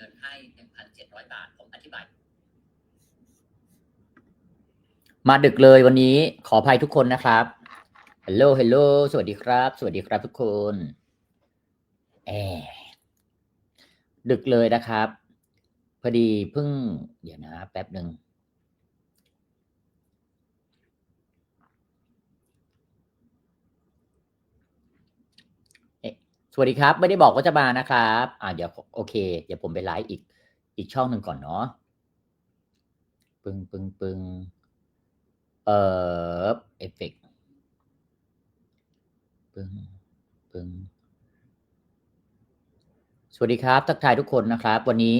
งินให้หนึ่งพันเจ็ดร้อยบาท ผมอธิบาย มาดึกเลยวันนี้ขออภัยทุกคนนะครับฮัลโหลฮัลโหลสวัสดีครับ สวัสดีครับทุกคนแอดึกเลยนะครับ พอดีเพิ่ง เดี๋ยวนะ แป๊บหนึ่ง เอ๊ะ สวัสดีครับ ไม่ได้บอกว่าจะมานะครับ อ่าเดี๋ยวโอเค เดี๋ยวผมไปไลฟ์อีกอีกช่องหนึ่งก่อนเนาะปึงปึงปึงเอ่อเอฟเฟกปึงปึงสวัสดีครับ ทักทายทุกคนนะครับ วันนี้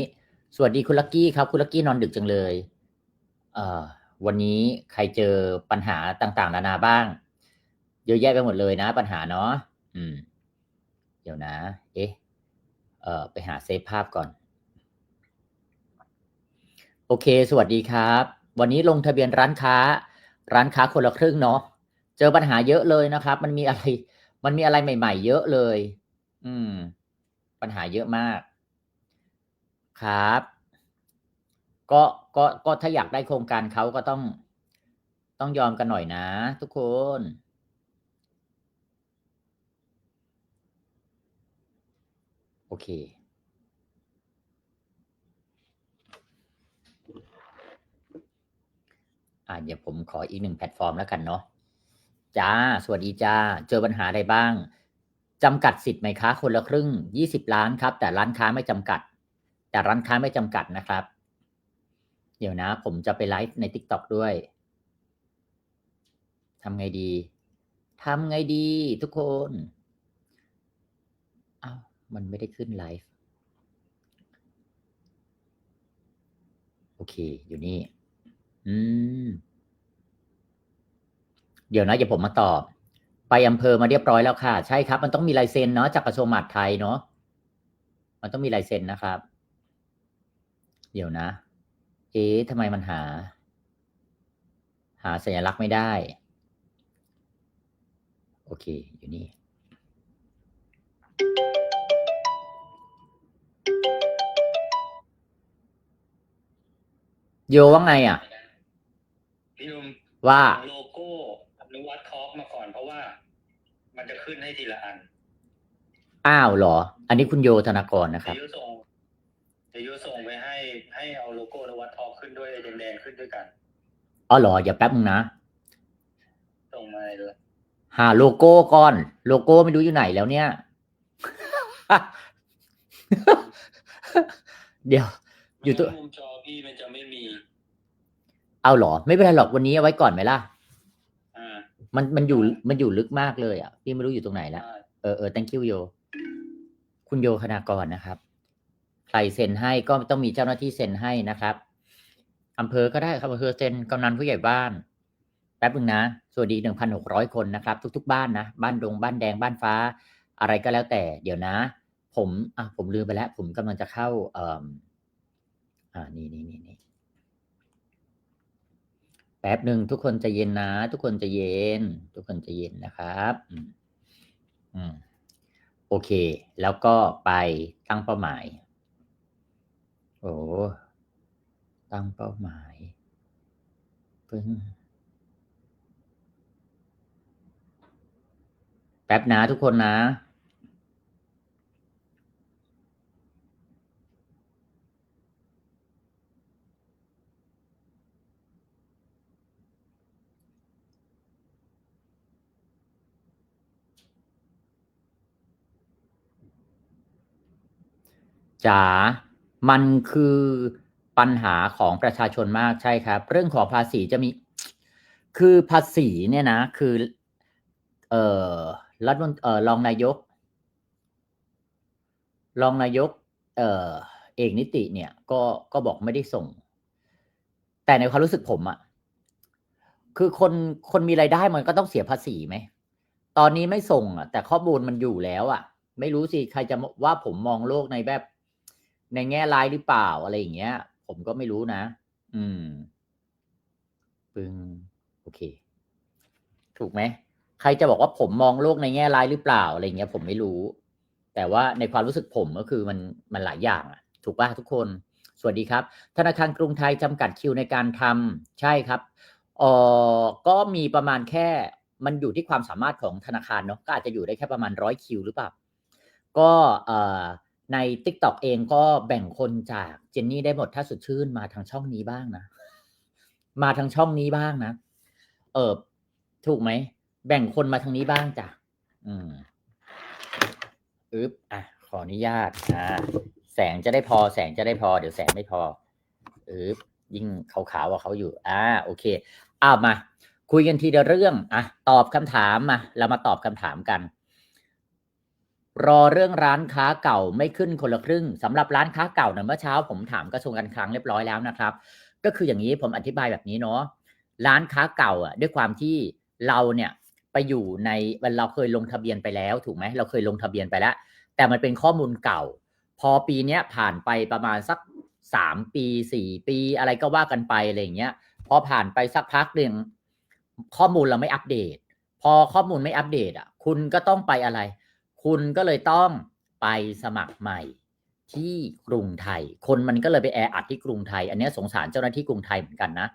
สวัสดีคุณลักกี้ครับ คุณลักกี้นอนดึกจังเลยเอ่อวันนี้ใครเจอปัญหาต่างๆ นานาบ้าง เยอะแยะไปหมดเลยนะ ปัญหาเนาะอืม ดี๋ยวนะ เอ๊ะเออไปหาเซฟภาพก่อน โอเค สวัสดีครับ วันนี้ลงทะเบียนร้านค้า ร้านค้าคนละครึ่งเนาะ เจอปัญหาเยอะเลยนะครับ มันมีอะไร มันมีอะไรใหม่ ๆ เยอะเลย อืม ปัญหาเยอะมาก ครับ ก็ ก็ ก็ถ้าอยากได้โครงการเขาก็ต้อง ต้องยอมกันหน่อยนะ ทุกคน โอเค อ่าเดี๋ยวผมขออีกหนึ่งแพลตฟอร์มแล้วกันเนาะ จ้า สวัสดีจ้า เจอปัญหาอะไรบ้าง จำกัดสิทธิ์ไหมคะ คนละครึ่ง ยี่สิบล้านครับ แต่ร้านค้าไม่จำกัด แต่ร้านค้าไม่จำกัดนะครับ เดี๋ยวนะ ผมจะไปไลฟ์ใน TikTok ด้วยทำไงดีทำไงดีทุกคน มันไม่ได้ขึ้นไลฟ์โอเค อยู่นี่ อืม เดี๋ยวนะเดี๋ยวผมมาตอบ ไปอำเภอมาเรียบร้อยแล้วค่ะ ใช่ครับ มันต้องมีลายเซ็นเนาะจากกระทรวงมหาดไทยเนาะมันต้องมีลายเซ็นนะครับ เดี๋ยวนะ เอ๊ะทำไมมันหา หาสัญลักษณ์ไม่ได้ โอเค อยู่นี่ โยว่าไงอะ พี่ลุงว่าโลโก้อนุวัตทอล์กมาก่อนเพราะว่า มันจะขึ้นให้ทีละอันอ้าวเหรอ อันนี้คุณโยธนากรนะคเดี๋รับยวยุส่งเดี๋ยวยุส่งไปให้ ให้เอาโลโก้อนุวัตทอล์กขึ้นด้วยแดงๆขึ้นด้วยกันอ๋อเหรออย่าแป๊บนึงนะ ส่งมาเลย หาโลโก้ก่อน โลโก้ไม่รู้อยู่ไหนแล้วเนี่ย เดี๋ยว อยู่ตัวไม่งั้นมุมจอพี่มันจะไม่มี เอาเหรอ ไม่เป็นไรหรอกวันนี้เอาไว้ก่อนไหมล่ะอ่ามันมันอยู่มันอยู่ลึกมากเลยอะพี่ไม่รู้อยู่ตรงไหนแล้วได้เออเออ thank you โย คุณโยคณากรนะครับ ใครเซ็นให้ก็ต้องมีเจ้าหน้าที่เซ็นให้นะครับอำเภอก็ได้ครับอำเภอเซ็นกำนันผู้ใหญ่บ้านแป๊บหนึ่งนะ สวัสดีหนึ่งพันหกร้อยคนนะครับ ทุก ๆ บ้านนะ บ้านดง บ้านแดง บ้านฟ้า อะไรก็แล้วแต่ เดี๋ยวนะ ผมอะผมลืมไปแล้ว ผมกำลังจะเข้าเอ่ออ่านี่นี่นี่นี่แป๊บหนึ่งทุกคนจะเย็นนะ ทุกคนจะเย็น ทุกคนจะเย็นนะครับอืมอืมโอเค แล้วก็ไปตั้งเป้าหมาย โอ้ตั้งเป้าหมายปึ้งแป๊บนะทุกคนนะ จ๋ามันคือปัญหาของประชาชนมากใช่ครับ เรื่องของภาษีจะมี คือภาษีเนี่ยนะ คือ เออรัฐมนเออรองนายก รองนายก เออเอกนิติเนี่ย ก็ก็บอกไม่ได้ส่ง แต่ในความรู้สึกผมอะคือคนคนมีรายได้มันก็ต้องเสียภาษีไหมตอนนี้ไม่ส่งอะแต่ข้อมูลมันอยู่แล้วอะไม่รู้สิใครจะว่าผมมองโลกในแบบ ในแง่ร้ายหรือเปล่าอะไรอย่างเงี้ย ผมก็ไม่รู้นะ อืม ปึงโอเค ถูกไหม ใครจะบอกว่าผมมองโลกในแง่ร้ายหรือเปล่าอะไรเงี้ย ผมไม่รู้ แต่ว่าในความรู้สึกผมก็คือมันมันหลายอย่างอะถูกป่ะทุกคน สวัสดีครับ ธนาคารกรุงไทยจำกัดคิวในการทำใช่ครับเออก็มีประมาณแค่มันอยู่ที่ความสามารถของธนาคารเนาะก็อาจจะอยู่ได้แค่ประมาณร้อยคิวหรือเปล่า ก็เอ่อ ใน t ิ k t o k เองก็แบ่งคนจากเจนนี่ได้หมดถ้าสดชื่นมาทางช่องนี้บ้างนะ มาทางช่องนี้บ้างนะ เออถูกไหม แบ่งคนมาทางนี้บ้างจ้ะ อืมอึ๊บอะ ขออนุญาตอ่าแสงจะได้พอ แสงจะได้พอ เดี๋ยวแสงไม่พออึ๊บยิ่งขาวๆว่าเขาอยู่ อ่า โอเคอ้าวมา คุยกันทีละเรื่อง อะ ตอบคำถามมา เรามาตอบคำถามกัน รอเรื่องร้านค้าเก่าไม่ขึ้นคนละครึ่งสำหรับร้านค้าเก่าเนี่ยเมื่อเช้า ผมถามกระทรวงการคลังเรียบร้อยแล้วนะครับ ก็คืออย่างนี้ผมอธิบายแบบนี้เนาะร้านค้าเก่าอะด้วยความที่เราเนี่ยไปอยู่ในเราเคยลงทะเบียนไปแล้วถูกไหมเราเคยลงทะเบียนไปแล้ว แต่มันเป็นข้อมูลเก่า พอปีเนี้ยผ่านไปประมาณสักสามปีสี่ปีอะไรก็ว่ากันไปอะไรอย่างเงี้ยพอผ่านไปสักพักหนึ่งข้อมูลเราไม่อัปเดต พอข้อมูลไม่อัปเดตอะ คุณก็ต้องไปอะไร คุณก็เลยต้องไปสมัครใหม่ที่กรุงไทย คนมันก็เลยไปแออัดที่กรุงไทย อันนี้สงสารเจ้าหน้าที่กรุงไทยเหมือนกันนะ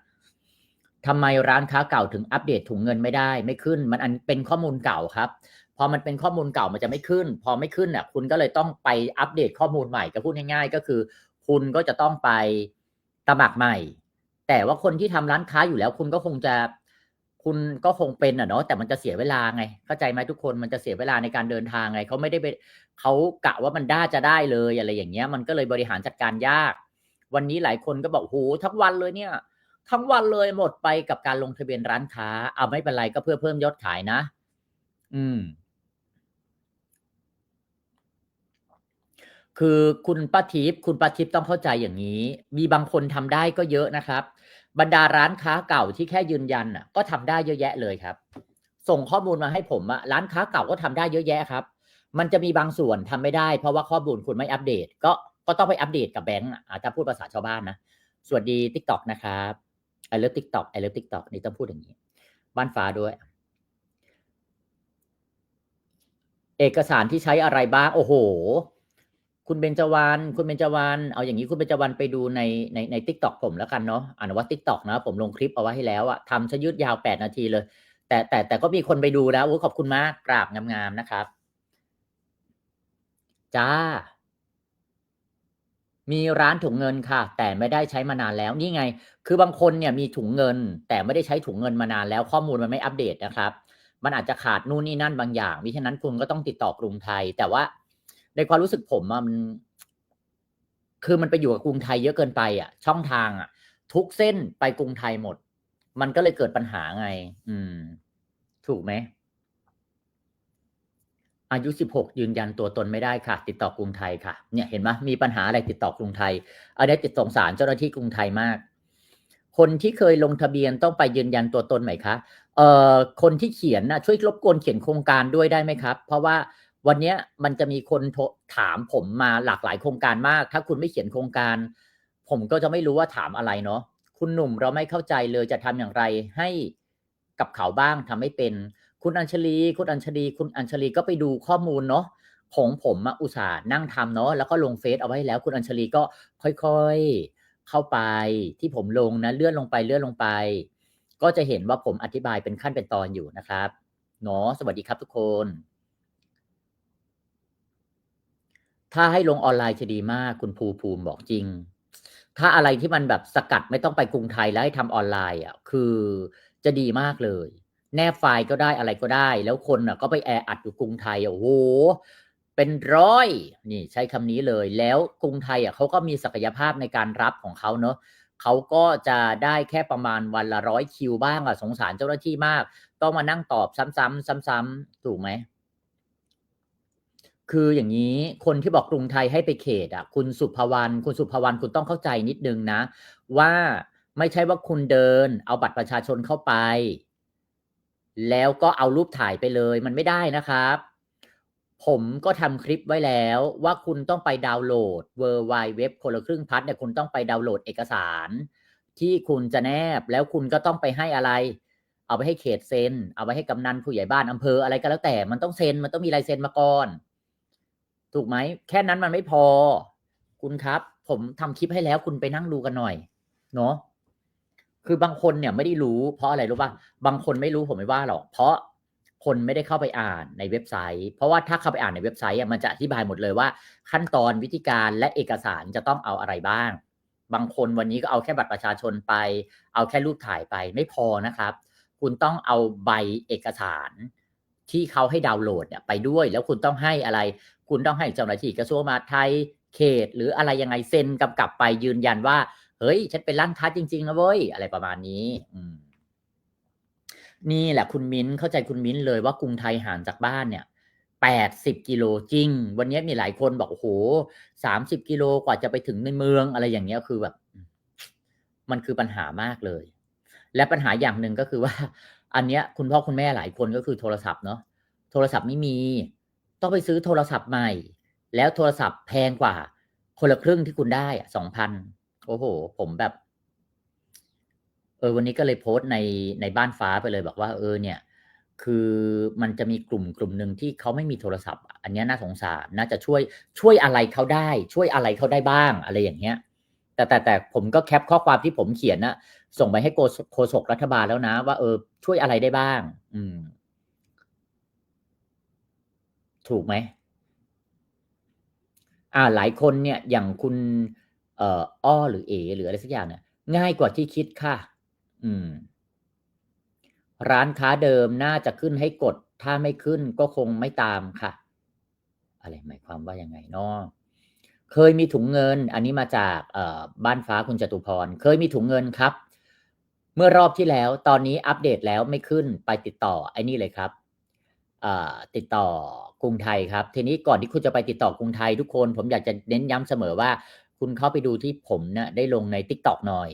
ทำไมร้านค้าเก่าถึงอัปเดตถุงเงินไม่ได้ไม่ขึ้น มันอันเป็นข้อมูลเก่าครับ พอมันเป็นข้อมูลเก่ามันจะไม่ขึ้น พอไม่ขึ้นอะคุณก็เลยต้องไปอัปเดตข้อมูลใหม่ก็พูดง่ายๆ ก็คือ คุณก็จะต้องไปสมัครใหม่ แต่ว่าคนที่ทำร้านค้าอยู่แล้ว คุณก็คงจะ คุณก็คงเป็นอะเนาะแต่มันจะเสียเวลาไง เข้าใจไหมทุกคนมันจะเสียเวลาในการเดินทางไงเขาไม่ได้ไปเขากะว่ามันได้จะได้เลยอะไรอย่างเงี้ย มันก็เลยบริหารจัดการยาก วันนี้หลายคนก็บอกโหทั้งวันเลยเนี่ย ทั้งวันเลยหมดไปกับการลงทะเบียนร้านค้าเอาไม่เป็นไรก็เพื่อเพิ่มยอดขายนะ อืม คือคุณป้าทิพย์คุณป้าทิพย์ต้องเข้าใจอย่างนี้ มีบางคนทำได้ก็เยอะนะครับ บรรดาร้านค้าเก่าที่แค่ยืนยันอะก็ทำได้เยอะแยะเลยครับ ส่งข้อมูลมาให้ผมอะร้านค้าเก่าก็ทำได้เยอะแยะครับ มันจะมีบางส่วนทำไม่ได้ เพราะว่าข้อมูลคุณไม่อัปเดต ก็ก็ต้องไปอัปเดตกับแบงก์อะถ้าพูดภาษาชาวบ้านนะสวัสดีทิกตอกนะครับไอเลิฟทิกตอกไอเลิฟทิกตอกนี่ต้องพูดอย่างนี้ บ้านฟ้าด้วย เอกสารที่ใช้อะไรบ้าง โอ้โห คุณเบญจวรรณคุณเบญจวรรณเอาอย่างนี้คุณเบญจวรรณไปดูในในในทิกตอกผมแล้วกันเนาะอ่านว่าทิกตอกนะ ผมลงคลิปเอาไว้ให้แล้วอะทำซะยืดยาวแปดนาทีเลย แต่แต่แต่ก็มีคนไปดูนะโอ้ขอบคุณมากกราบงามๆนะครับ จ้า มีร้านถุงเงินค่ะ แต่ไม่ได้ใช้มานานแล้วนี่ไง คือบางคนเนี่ยมีถุงเงิน แต่ไม่ได้ใช้ถุงเงินมานานแล้ว ข้อมูลมันไม่อัปเดตนะครับ มันอาจจะขาดนู่นนี่นั่นบางอย่างมิฉะนั้นคุณก็ต้องติดต่อกรุงไทย แต่ว่า ในความรู้สึกผมอะมัน คือมันไปอยู่กับกรุงไทยเยอะเกินไปอะช่องทางอะทุกเส้นไปกรุงไทยหมด มันก็เลยเกิดปัญหาไง อืม ถูกไหมอายุ 16 ยืนยันตัวตนไม่ได้ค่ะ ติดต่อกรุงไทยค่ะ เนี่ยเห็นไหมมีปัญหาอะไรติดต่อกรุงไทยอันนี้ติดสงสารเจ้าหน้าที่กรุงไทยมาก คนที่เคยลงทะเบียนต้องไปยืนยันตัวตนไหมคะเอ่อคนที่เขียนนะช่วยรบกวนเขียนโครงการด้วยได้ไหมครับ เพราะว่า วันนี้มันจะมีคนถามผมมาหลากหลายโครงการมาก ถ้าคุณไม่เขียนโครงการ ผมก็จะไม่รู้ว่าถามอะไรเนาะคุณหนุ่มเราไม่เข้าใจเลยจะทำอย่างไรให้กับเขาบ้างทำไม่เป็น คุณอัญชลี คุณอัญชลี คุณอัญชลีก็ไปดูข้อมูลเนาะของผมอะอุตส่าห์นั่งทำเนาะแล้วก็ลงเฟซเอาไว้แล้ว คุณอัญชลีก็ค่อยๆเข้าไปที่ผมลงนะเลื่อนลงไปเลื่อนลงไป ก็จะเห็นว่าผมอธิบายเป็นขั้นเป็นตอนอยู่นะครับเนาะสวัสดีครับทุกคน ถ้าให้ลงออนไลน์จะดีมากคุณภูภูมิบอกจริง ถ้าอะไรที่มันแบบสกัดไม่ต้องไปกรุงไทยแล้วให้ทำออนไลน์อะคือจะดีมากเลย แนบไฟล์ก็ได้อะไรก็ได้ แล้วคนอะก็ไปแออัดอยู่กรุงไทยอะโอ้โหเป็นร้อยนี่ใช้คำนี้เลย แล้วกรุงไทยอะเขาก็มีศักยภาพในการรับของเขาเนอะเขาก็จะได้แค่ประมาณวันละร้อยคิวบ้างอะสงสารเจ้าหน้าที่มาก ต้องมานั่งตอบซ้ำๆซ้ำๆถูกไหม คืออย่างนี้คนที่บอกกรุงไทยให้ไปเขตอะคุณสุภวรรณคุณสุภวรรณคุณต้องเข้าใจนิดนึงนะ ว่าไม่ใช่ว่าคุณเดิน เอาบัตรประชาชนเข้าไป แล้วก็เอารูปถ่ายไปเลยมันไม่ได้นะครับ ผมก็ทำคลิปไว้แล้วว่าคุณต้องไปดาวน์โหลด w w w คนละครึ่งพัดเนี่ยคุณต้องไปดาวน์โหลดเอกสาร ที่คุณจะแนบแล้วคุณก็ต้องไปให้อะไรเอาไปให้เขตเซ็น เอาไปให้กำนันผู้ใหญ่บ้านอำเภออะไรก็แล้วแต่ มันต้องเซ็น มันต้องมีลายเซ็นมาก่อน ถูกไหมแค่นั้นมันไม่พอ คุณครับ ผมทำคลิปให้แล้วคุณไปนั่งดูกันหน่อย เนาะคือบางคนเนี่ยไม่ได้รู้เพราะอะไรรู้ป่ะบางคนไม่รู้ผมไม่ว่าหรอก เพราะคนไม่ได้เข้าไปอ่านในเว็บไซต์ เพราะว่าถ้าเข้าไปอ่านในเว็บไซต์อะมันจะอธิบายหมดเลยว่า ขั้นตอนวิธีการและเอกสารจะต้องเอาอะไรบ้าง บางคนวันนี้ก็เอาแค่บัตรประชาชนไป เอาแค่รูปถ่ายไปไม่พอนะครับ คุณต้องเอาใบเอกสาร ที่เขาให้ดาวน์โหลดเนี่ยไปด้วย แล้วคุณต้องให้อะไร คุณต้องให้เจ้าหน้าที่กระทรวงมหาดไทยเขต หรืออะไรยังไงเซ็นกำกับไปยืนยันว่า เฮ้ย ฉันเป็นร้านค้าจริงๆนะเว้ยอะไรประมาณนี้ อืมนี่แหละคุณมิ้นเข้าใจคุณมิ้นเลยว่ากรุงไทยห่างจากบ้านเนี่ยแปดสิบกิโลจริง วันนี้มีหลายคนบอกโอ้โหสามสิบกิโลกว่าจะไปถึงในเมืองอะไรอย่างเงี้ยคือแบบ มันคือปัญหามากเลย และปัญหาอย่างหนึ่งก็คือว่า อันเนี้ยคุณพ่อคุณแม่หลายคนก็คือโทรศัพท์เนาะโทรศัพท์ไม่มี ต้องไปซื้อโทรศัพท์ใหม่ แล้วโทรศัพท์แพงกว่า คนละครึ่งที่คุณได้อะสองพันโอ้โห ผมแบบ เออวันนี้ก็เลยโพสต์ในในบ้านฟ้าไปเลยบอกว่า เออเนี่ย คือมันจะมีกลุ่มกลุ่มหนึ่งที่เขาไม่มีโทรศัพท์ อันเนี้ยน่าสงสารน่าจะช่วยช่วยอะไรเขาได้ ช่วยอะไรเขาได้บ้างอะไรอย่างเงี้ยแต่แต่แต่ผมก็แคปข้อความที่ผมเขียนนะ ส่งไปให้โฆษโฆษกรัฐบาลแล้วนะ ว่าเออช่วยอะไรได้บ้าง อืม ถูกไหมอ่าหลายคนเนี่ย อย่างคุณ เอ่ออ้อหรือเอ หรืออะไรสักอย่างเนี่ยง่ายกว่าที่คิดค่ะ อืม ร้านค้าเดิมน่าจะขึ้นให้กด ถ้าไม่ขึ้นก็คงไม่ตามค่ะ อะไรหมายความว่ายังไงเนาะเคยมีถุงเงิน อันนี้มาจากบ้านฟ้าคุณจตุพร เคยมีถุงเงินครับ เมื่อรอบที่แล้วตอนนี้อัปเดตแล้วไม่ขึ้นไปติดต่อไอ้นี่เลยครับติดต่อกรุงไทยครับ ทีนี้ก่อนที่คุณจะไปติดต่อกรุงไทยทุกคน ผมอยากจะเน้นย้ำเสมอว่า คุณเข้าไปดูที่ผมเนี่ยได้ลงใน TikTok หน่อย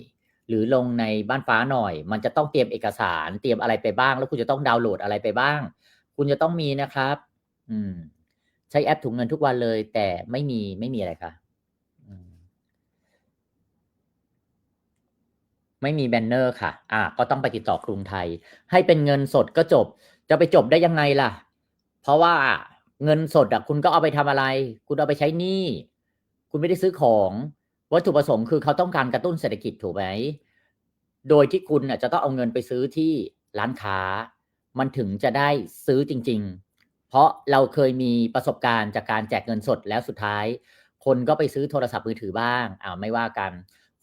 หรือลงในบ้านฟ้าหน่อย มันจะต้องเตรียมเอกสาร เตรียมอะไรไปบ้าง แล้วคุณจะต้องดาวน์โหลดอะไรไปบ้าง คุณจะต้องมีนะครับ อืม ใช้แอปถุงเงินทุกวันเลย แต่ไม่มีไม่มีอะไรค่ะ อืม ไม่มีแบนเนอร์ค่ะ อ่า ก็ต้องไปติดต่อกรุงไทย ให้เป็นเงินสดก็จบ จะไปจบได้ยังไงล่ะ เพราะว่าเงินสดอะคุณก็เอาไปทำอะไร คุณเอาไปใช้หนี้คุณไม่ได้ซื้อของวัตถุประสงค์คือเขาต้องการกระตุ้นเศรษฐกิจถูกไหมโดยที่คุณน่ะจะต้องเอาเงินไปซื้อที่ร้านค้า มันถึงจะได้ซื้อจริง ๆ เพราะเราเคยมีประสบการณ์จากการแจกเงินสดแล้วสุดท้าย คนก็ไปซื้อโทรศัพท์มือถือบ้างอ่าไม่ว่ากัน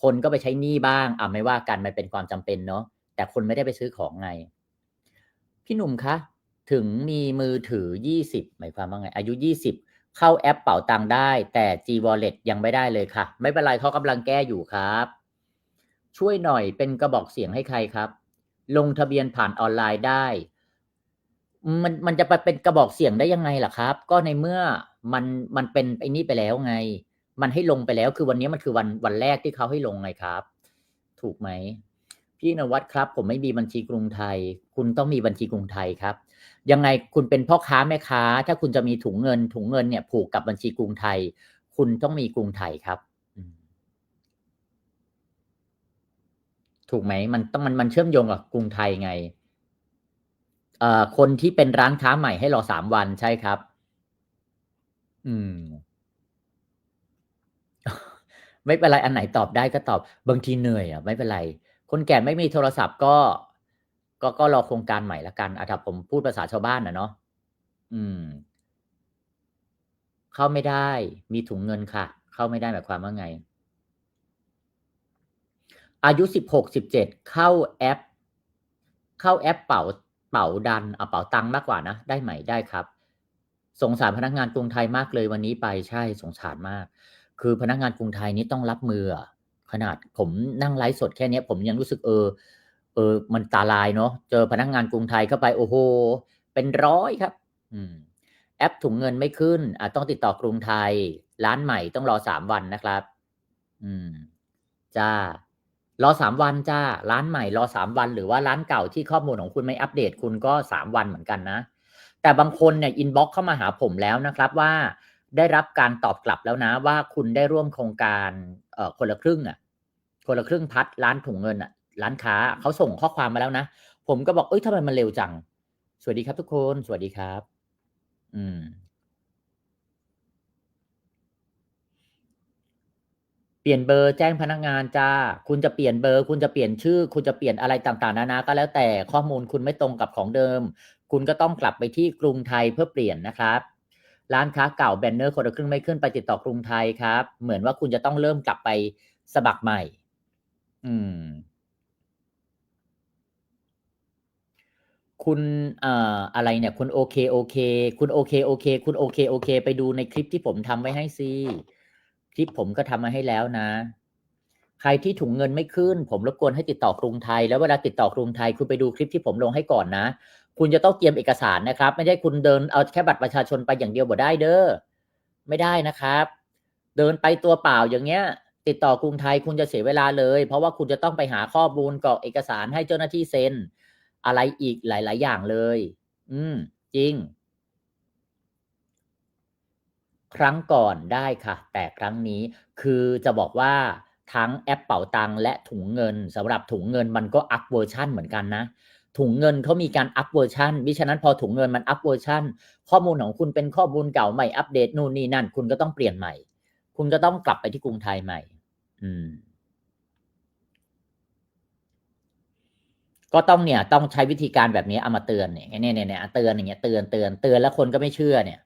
คนก็ไปใช้หนี้บ้างอ่าไม่ว่ากันมันเป็นความจำเป็นเนาะแต่คนไม่ได้ไปซื้อของไง พี่หนุ่มคะ ถึงมีมือถือ20หมายความว่าไง อายุ20เข้าแอปเป๋าตังค์ได้ แต่ G Wallet ยังไม่ได้เลยค่ะ ไม่เป็นไรเขากำลังแก้อยู่ครับ ช่วยหน่อยเป็นกระบอกเสียงให้ใครครับ ลงทะเบียนผ่านออนไลน์ได้ มันมันจะไปเป็นกระบอกเสียงได้ยังไงล่ะครับ ก็ในเมื่อมันมันเป็นไอ้นี่ไปแล้วไง มันให้ลงไปแล้ว คือวันนี้มันคือวันวันแรกที่เขาให้ลงไงครับ ถูกไหมพี่นวัดครับ ผมไม่มีบัญชีกรุงไทย คุณต้องมีบัญชีกรุงไทยครับ ยังไงคุณเป็นพ่อค้าแม่ค้า ถ้าคุณจะมีถุงเงิน ถุงเงินเนี่ยผูกกับบัญชีกรุงไทย คุณต้องมีกรุงไทยครับถูกไหมมันต้องมันมันเชื่อมโยงกับกรุงไทยไงเอ่อคนที่เป็นร้านค้าใหม่ให้รอ3วันใช่ครับ อืม ไม่เป็นไรอันไหนตอบได้ก็ตอบบางทีเหนื่อยอะไม่เป็นไร คนแก่ไม่มีโทรศัพท์ก็ ก็ก็รอโครงการใหม่ล้วกันอ่าถ้าผมพูดภาษาชาวบ้านอะเนาะอืม เข้าไม่ได้ มีถุงเงินค่ะ เข้าไม่ได้หมายความว่าไง?อายุ16 17เจ็ดเข้าแอป เข้าแอปเป๋าเป๋าดันเอาเป๋าตังค์มากกว่านะได้ไหม?ได้ครับ สงสารพนักงานกรุงไทยมากเลยวันนี้ไปใช่สงสารมาก คือพนักงานกรุงไทยนี่ต้องรับมือขนาดผมนั่งไลฟ์สดแค่เนี้ยผมยังรู้สึกเออ เออ มันตาลายเนาะเจอพนักงานกรุงไทยเข้าไปโอ้โฮเป็นร้อยครับ อืม แอปถุงเงินไม่ขึ้นอ่าต้องติดต่อกรุงไทย ร้านใหม่ต้องรอ3วันนะครับ อืมจ้ะรอ3วันจ้ะร้านใหม่รอ3วัน หรือว่าร้านเก่าที่ข้อมูลของคุณไม่อัปเดตคุณก็3วันเหมือนกันนะ แต่บางคนเนี่ยอินบ็อกซ์เข้ามาหาผมแล้วนะครับว่า ได้รับการตอบกลับแล้วนะ ว่าคุณได้ร่วมโครงการเอ่อคนละครึ่งอะ คนละครึ่งพัฒน์ร้านถุงเงินอะ ร้านค้าเขาส่งข้อความมาแล้วนะ ผมก็บอกเฮ้ยทำไมมันเร็วจัง สวัสดีครับทุกคน สวัสดีครับ อืม เปลี่ยนเบอร์แจ้งพนักงานจ้า คุณจะเปลี่ยนเบอร์ คุณจะเปลี่ยนชื่อ คุณจะเปลี่ยนอะไรต่างๆ นานาก็แล้วแต่ข้อมูลคุณไม่ตรงกับของเดิม คุณก็ต้องกลับไปที่กรุงไทยเพื่อเปลี่ยนนะครับ ร้านค้าเก่าแบนเนอร์คนละครึ่งไม่ขึ้นไปติดต่อกรุงไทยครับ เหมือนว่าคุณจะต้องเริ่มกลับไปสมัครใหม่ อืม คุณเอ่ออะไรเนี่ย คุณโอเคโอเค คุณโอเคโอเค คุณโอเคโอเค ไปดูในคลิปที่ผมทำไว้ให้สิคลิปผมก็ทำมาให้แล้วนะ ใครที่ถุงเงินไม่ขึ้น ผมรบกวนให้ติดต่อกรุงไทย แล้วเวลาติดต่อกรุงไทย คุณไปดูคลิปที่ผมลงให้ก่อนนะ คุณจะต้องเตรียมเอกสารนะครับ ไม่ใช่คุณเดินเอาแค่บัตรประชาชนไปอย่างเดียวบ่ได้เด้อไม่ได้นะครับ เดินไปตัวเปล่าอย่างเงี้ย ติดต่อกรุงไทยคุณจะเสียเวลาเลย เพราะว่าคุณจะต้องไปหาข้อมูลกรอกเอกสารให้เจ้าหน้าที่เซ็น อะไรอีกหลาย ๆ อย่างเลย อืม จริง ครั้งก่อนได้ค่ะ แต่ครั้งนี้คือจะบอกว่าทั้งแอปเป๋าตังและถุงเงินสำหรับถุงเงินมันก็อัพเวอร์ชันเหมือนกันนะ ถุงเงินเขามีการอัพเวอร์ชันมิฉะนั้นพอถุงเงินมันอัพเวอร์ชันข้อมูลของคุณเป็นข้อมูลเก่าใหม่อัปเดตนู่นนี่นั่น คุณก็ต้องเปลี่ยนใหม่ คุณก็ต้องกลับไปที่กรุงไทยใหม่ อืม ก็ต้องเนี่ยต้องใช้วิธีการแบบนี้เอามาเตือนเนี่ยเนี่ยเนี่ยเนี่ยเตือนอย่างเงี้ยเตือนเตือนเตือนแล้วคนก็ไม่เชื่อเนี่ย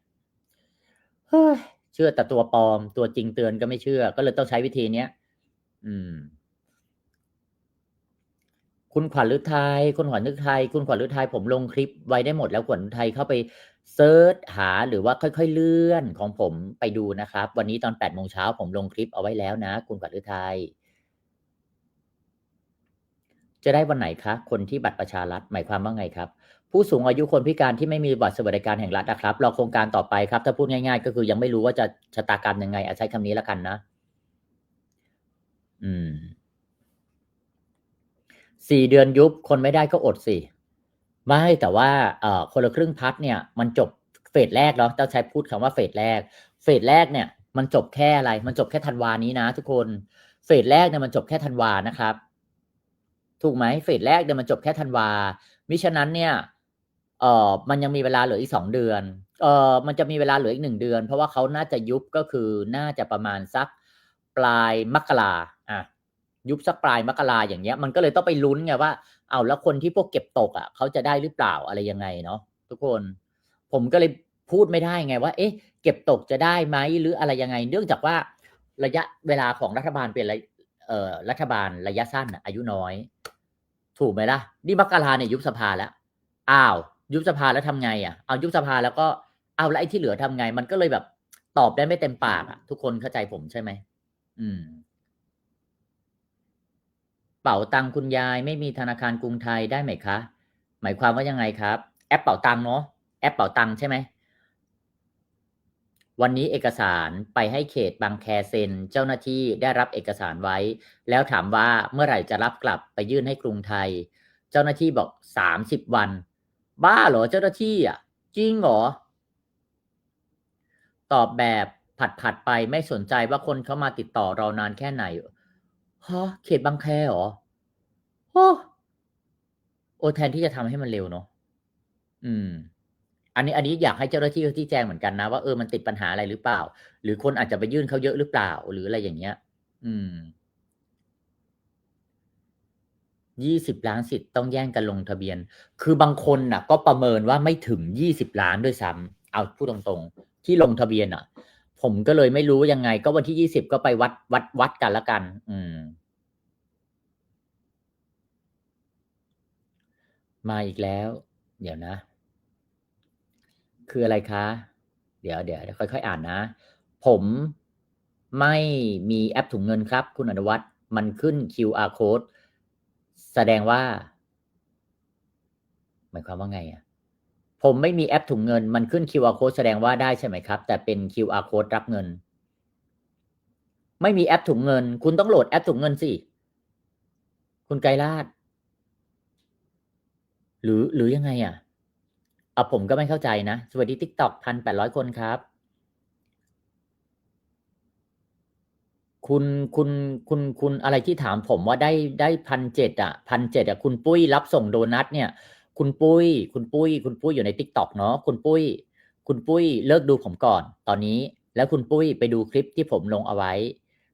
เฮ้ยเชื่อแต่ตัวปลอมตัวจริงเตือนก็ไม่เชื่อ ก็เลยต้องใช้วิธีเนี้ยอืม คุณขวัญฤทัยคุณขวัญฤทัยคุณขวัญฤทัยผมลงคลิปไว้ได้หมดแล้วขวัญฤทัยเข้าไปเซิร์ชหาหรือว่าค่อยๆเลื่อนของผมไปดูนะครับ วันนี้ตอนแปดโมงเช้าผมลงคลิปเอาไว้แล้วนะ คุณขวัญฤทัยจะได้วันไหนคะคนที่บัตรประชารัฐหมายความว่าไงครับ ผู้สูงอายุคนพิการที่ไม่มีบัตรสวัสดิการแห่งรัฐนะครับรอโครงการต่อไปครับ ถ้าพูดง่าย ๆ ก็คือยังไม่รู้ว่าจะชะตากรรมยังไงอาใช้คำนี้แล้วกันนะ อืม สี่เดือนยุบคนไม่ได้ก็อดสิไม่แต่ว่าเอ่อคนละครึ่งพัดเนี่ย มันจบเฟสแรกแล้วต้องใช้พูดคำว่าเฟสแรก เฟสแรกเนี่ย มันจบแค่อะไร มันจบแค่ธันวานี้นะ ทุกคนเฟสแรกเนี่ยมันจบแค่ธันวานะครับ ถูกไหมเฟสแรกเนี่ยมันจบแค่ธันวามิฉะนั้นเนี่ยเอ่อมันยังมีเวลาเหลืออีกสองเดือนเอ่อมันจะมีเวลาเหลืออีกหนึ่งเดือน เพราะว่าเขาน่าจะยุบก็คือน่าจะประมาณสักปลายมกราอะ ยุบสักปลายมกราอย่างเงี้ย มันก็เลยต้องไปลุ้นไงว่า เอาแล้วคนที่พวกเก็บตกอะเขาจะได้หรือเปล่าอะไรยังไงเนาะทุกคน ผมก็เลยพูดไม่ได้ไงว่า เอ๊ะ เก็บตกจะได้ไหมหรืออะไรยังไง เนื่องจากว่าระยะเวลาของรัฐบาลเป็นอะไรเอ่อรัฐบาลระยะสั้นอะอายุน้อย ถูกไหมล่ะ นี่มกราเนี่ยยุบสภาแล้วอ้าว ยุบสภาแล้วทำไงอะเอายุบสภาแล้วก็เอาแล้วไอ้ที่เหลือทำไง มันก็เลยแบบตอบได้ไม่เต็มปากอะ ทุกคนเข้าใจผมใช่ไหมอืม เป๋าตังคุณยายไม่มีธนาคารกรุงไทยได้ไหมคะ หมายความว่ายังไงครับ แอปเป๋าตังเนาะแอปเป๋าตังใช่ไหมวันนี้เอกสารไปให้เขตบางแคเซ็นเจ้าหน้าที่ได้รับเอกสารไว้ แล้วถามว่าเมื่อไหร่จะรับกลับไปยื่นให้กรุงไทย เจ้าหน้าที่บอกสามสิบวัน บ้าเหรอเจ้าหน้าที่อะ จริงเหรอ ตอบแบบผัดผัดไปไม่สนใจว่าคนเขามาติดต่อเรานานแค่ไหน ฮะเขตบางแคเหรอโอ้โอแทนที่จะทำให้มันเร็วเนาะอืม อันนี้อันนี้อยากให้เจ้าหน้าที่เขาที่แจ้งเหมือนกันนะว่าเออมันติดปัญหาอะไรหรือเปล่า หรือคนอาจจะไปยื่นเขาเยอะหรือเปล่า หรืออะไรอย่างเงี้ย อืมยี่สิบล้านสิทธิ์ต้องแย่งกันลงทะเบียน คือบางคนน่ะ ก็ประเมินว่าไม่ถึงยี่สิบล้านด้วยซ้ำเอาพูดตรงๆ ที่ลงทะเบียนอะ ผมก็เลยไม่รู้ยังไง ก็วันที่ยี่สิบก็ไปวัดวัดวัดกันละกัน อืม มาอีกแล้ว เดี๋ยวนะ คืออะไรคะ เดี๋ยวเดี๋ยวค่อยๆอ่านนะ ผมไม่มีแอปถุงเงินครับ คุณอนุวัฒน์มันขึ้น QR code แสดงว่า หมายความว่าไงอะผมไม่มีแอปถุงเงิน มันขึ้น QR code แสดงว่าได้ใช่ไหมครับ แต่เป็น QR code รับเงิน ไม่มีแอปถุงเงิน คุณต้องโหลดแอปถุงเงินสิ คุณไกรลาด หรือหรือยังไงอะเอะผมก็ไม่เข้าใจนะ สวัสดีทิกตอกพันแปดร้อยคนครับ คุณคุณคุณคุณอะไรที่ถามผมว่าได้ได้พันเจ็ดอะพันเจ็ดอะคุณปุ้ยรับส่งโดนัทเนี่ย คุณปุ้ย คุณปุ้ย คุณปุ้ยอยู่ในทิกตอกเนาะคุณปุ้ย คุณปุ้ยเลิกดูผมก่อน ตอนนี้ แล้วคุณปุ้ยไปดูคลิปที่ผมลงเอาไว้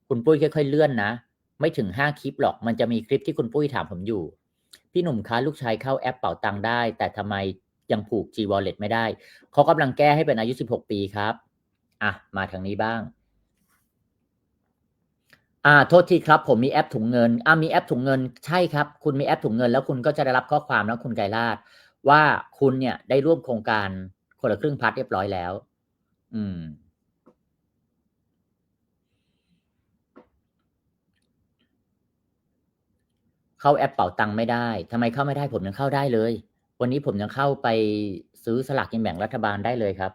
คุณปุ้ยค่อยๆเลื่อนนะ ไม่ถึงห้าคลิปหรอก มันจะมีคลิปที่คุณปุ้ยถามผมอยู่ พี่หนุ่มคะลูกชายเข้าแอปเป่าตังได้ แต่ทำไมยังผูก G Wallet ไม่ได้ เขากำลังแก้ให้เป็นอายุ 16 ปีครับ อะ มาทางนี้บ้าง อ่า โทษทีครับ ผมมีแอปถุงเงิน อ่ามีแอปถุงเงิน ใช่ครับ คุณมีแอปถุงเงิน แล้วคุณก็จะได้รับข้อความแล้วคุณไกรลาดว่าคุณเนี่ยได้ร่วมโครงการคนละครึ่งพัดเรียบร้อยแล้ว อืม เข้าแอปเป่าตังค์ไม่ได้ทำไมเข้าไม่ได้ผมยังเข้าได้เลย วันนี้ผมยังเข้าไปซื้อสลากกินแบ่งรัฐบาลได้เลยครับ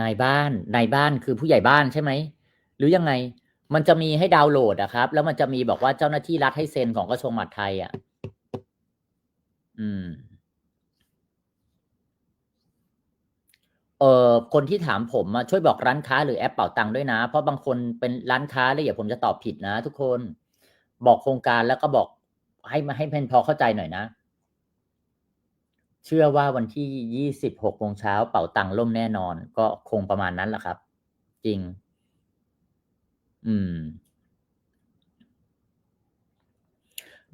นายบ้านนายบ้านคือผู้ใหญ่บ้านใช่ไหมหรือยังไง มันจะมีให้ดาวน์โหลดอะครับ แล้วมันจะมีบอกว่าเจ้าหน้าที่รัฐให้เซ็นของกระทรวงมหาดไทยอะอืม เอ่อคนที่ถามผมอะช่วยบอกร้านค้าหรือแอปเป่าตังค์ด้วยนะ เพราะบางคนเป็นร้านค้าแล้วอย่าผมจะตอบผิดนะ ทุกคนบอกโครงการแล้วก็บอกให้มาให้เพนพอเข้าใจหน่อยนะ เชื่อว่าวันที่ยี่สิบหกโมงเช้าเป่าตังค์ล่มแน่นอน ก็คงประมาณนั้นแหละครับ จริง อืม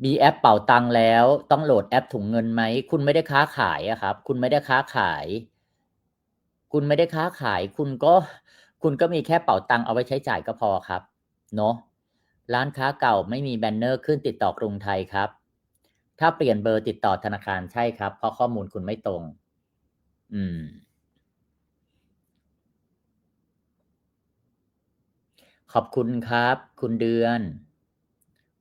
มีแอปเป่าตังค์แล้ว ต้องโหลดแอปถุงเงินไหม คุณไม่ได้ค้าขายอะครับ คุณไม่ได้ค้าขาย คุณไม่ได้ค้าขาย คุณก็คุณก็มีแค่เป่าตังค์เอาไว้ใช้จ่ายก็พอครับ เนาะร้านค้าเก่าไม่มีแบนเนอร์ขึ้นติดต่อกรุงไทยครับ ถ้าเปลี่ยนเบอร์ติดต่อธนาคารใช่ครับ เพราะข้อมูลคุณไม่ตรง อืม ขอบคุณครับ คุณเดือน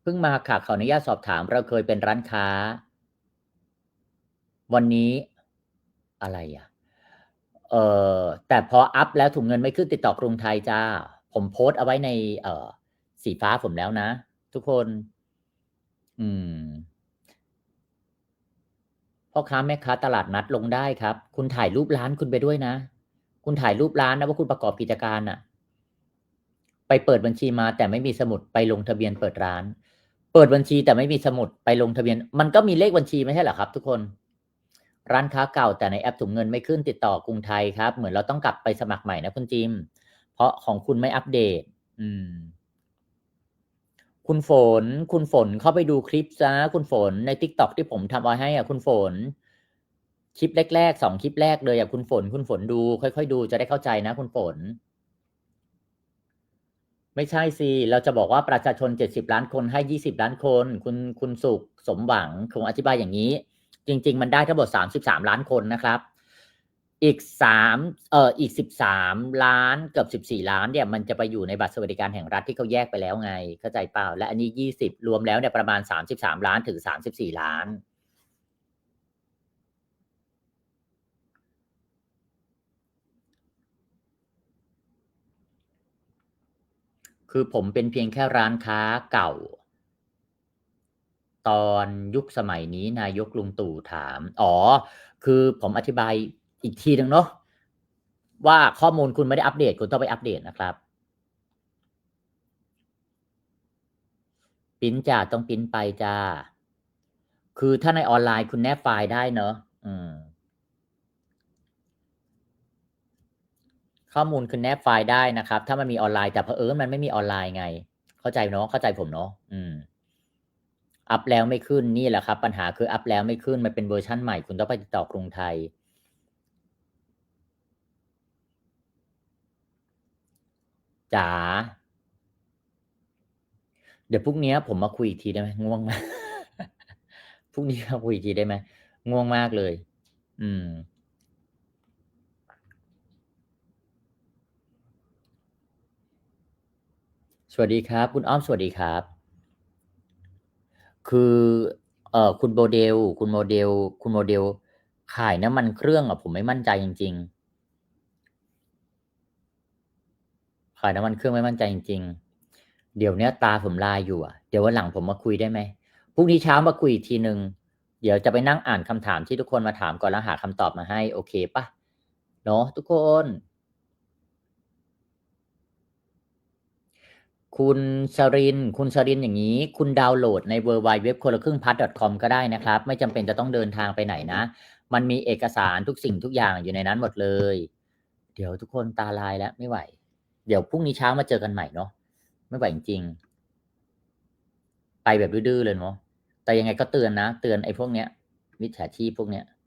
เพิ่งมาค่ะขออนุญาตสอบถาม เราเคยเป็นร้านค้า วันนี้อะไรอะ เอ่อแต่พออัพแล้วถุงเงินไม่ขึ้นติดต่อกรุงไทยจ้า ผมโพสต์เอาไว้ใน เอ่อ สีฟ้าผมแล้วนะ ทุกคน อืมพ่อค้าแม่ค้าตลาดนัดลงได้ครับ คุณถ่ายรูปร้านคุณไปด้วยนะ คุณถ่ายรูปร้านนะว่าคุณประกอบกิจการน่ะไปเปิดบัญชีมา แต่ไม่มีสมุดไปลงทะเบียนเปิดร้าน เปิดบัญชีแต่ไม่มีสมุดไปลงทะเบียน มันก็มีเลขบัญชีไม่ใช่เหรอครับ ทุกคน ร้านค้าเก่าแต่ในแอปถุงเงินไม่ขึ้นติดต่อกรุงไทยครับ เหมือนเราต้องกลับไปสมัครใหม่นะคุณจิม เพราะของคุณไม่อัปเดต อืม คุณฝน คุณฝนเข้าไปดูคลิปซะคุณฝนใน TikTok ที่ผมทำไว้ให้อะคุณฝน คลิปแรกๆสองคลิปแรกเลยอะคุณฝน คุณฝนดู ค่อยๆดูจะได้เข้าใจนะ คุณฝน ไม่ใช่สิเราจะบอกว่าประชาชนเจ็ดสิบล้านคนให้ยี่สิบล้านคน คุณคุณสุขสมหวังผมอธิบายอย่างนี้ จริง ๆ มันได้ทั้งหมดสามสิบสามล้านคนนะครับ อีกสามเอ่ออีกสิบสามล้านเกือบสิบสี่ล้านเนี่ยมันจะไปอยู่ในบัตรสวัสดิการแห่งรัฐที่เขาแยกไปแล้วไง เข้าใจเปล่า และอันนี้ยี่สิบรวมแล้วเนี่ยประมาณสามสิบสามล้านถึงสามสิบสี่ล้าน คือผมเป็นเพียงแค่ร้านค้าเก่า ตอนยุคสมัยนี้นายกลุงตู่ถาม อ๋อ คือผมอธิบายอีกทีหนึ่งเนาะว่าข้อมูลคุณไม่ได้อัปเดต คุณต้องไปอัปเดตนะครับปริ้นจ้าต้องปริ้นไปจ้า คือถ้าในออนไลน์คุณแนบไฟล์ได้เนอะอืม ข้อมูลคือแนบไฟล์ได้นะครับ ถ้ามันมีออนไลน์แต่เผอิญมันไม่มีออนไลน์ไง เข้าใจเนาะเข้าใจผมเนาะอืม อัพแล้วไม่ขึ้นนี่แหละครับ ปัญหาคืออัพแล้วไม่ขึ้นมันเป็นเวอร์ชั่นใหม่คุณต้องไปติดต่อกรุงไทย จ๋า เดี๋ยวพรุ่งนี้ผมมาคุยอีกทีได้ไหมง่วงมากพรุ่งนี้มาคุยอีกทีได้ไหมง่วงมากเลย อืมสวัสดีครับ คุณอ้อมสวัสดีครับ คือเอ่อคุณโมเดล คุณโมเดล คุณโมเดล ขายน้ำมันเครื่องอะผมไม่มั่นใจจริง ๆ ขายน้ำมันเครื่องไม่มั่นใจจริง ๆ เดี๋ยวเนี้ยตาผมลายอยู่อะเดี๋ยววันหลังผมมาคุยได้ไหมพรุ่งนี้เช้ามาคุยอีกทีหนึ่งเดี๋ยวจะไปนั่งอ่านคำถามที่ทุกคนมาถามก่อนแล้วหาคำตอบมาให้ โอเคปะเนาะทุกคน คุณชริน คุณชรินอย่างนี้ คุณดาวน์โหลดใน w w w คนละครึ่งพัท .com ก็ได้นะครับ ไม่จำเป็นจะต้องเดินทางไปไหนนะ มันมีเอกสารทุกสิ่งทุกอย่างอยู่ในนั้นหมดเลย เดี๋ยวทุกคนตาลายแล้วไม่ไหว เดี๋ยวพรุ่งนี้เช้ามาเจอกันใหม่เนาะไม่ไหวจริงๆไปแบบดื้อๆเลยเนาะแต่ยังไงก็เตือนนะ เตือนไอ้พวกเนี้ยมิจฉาชีพพวกเนี้ย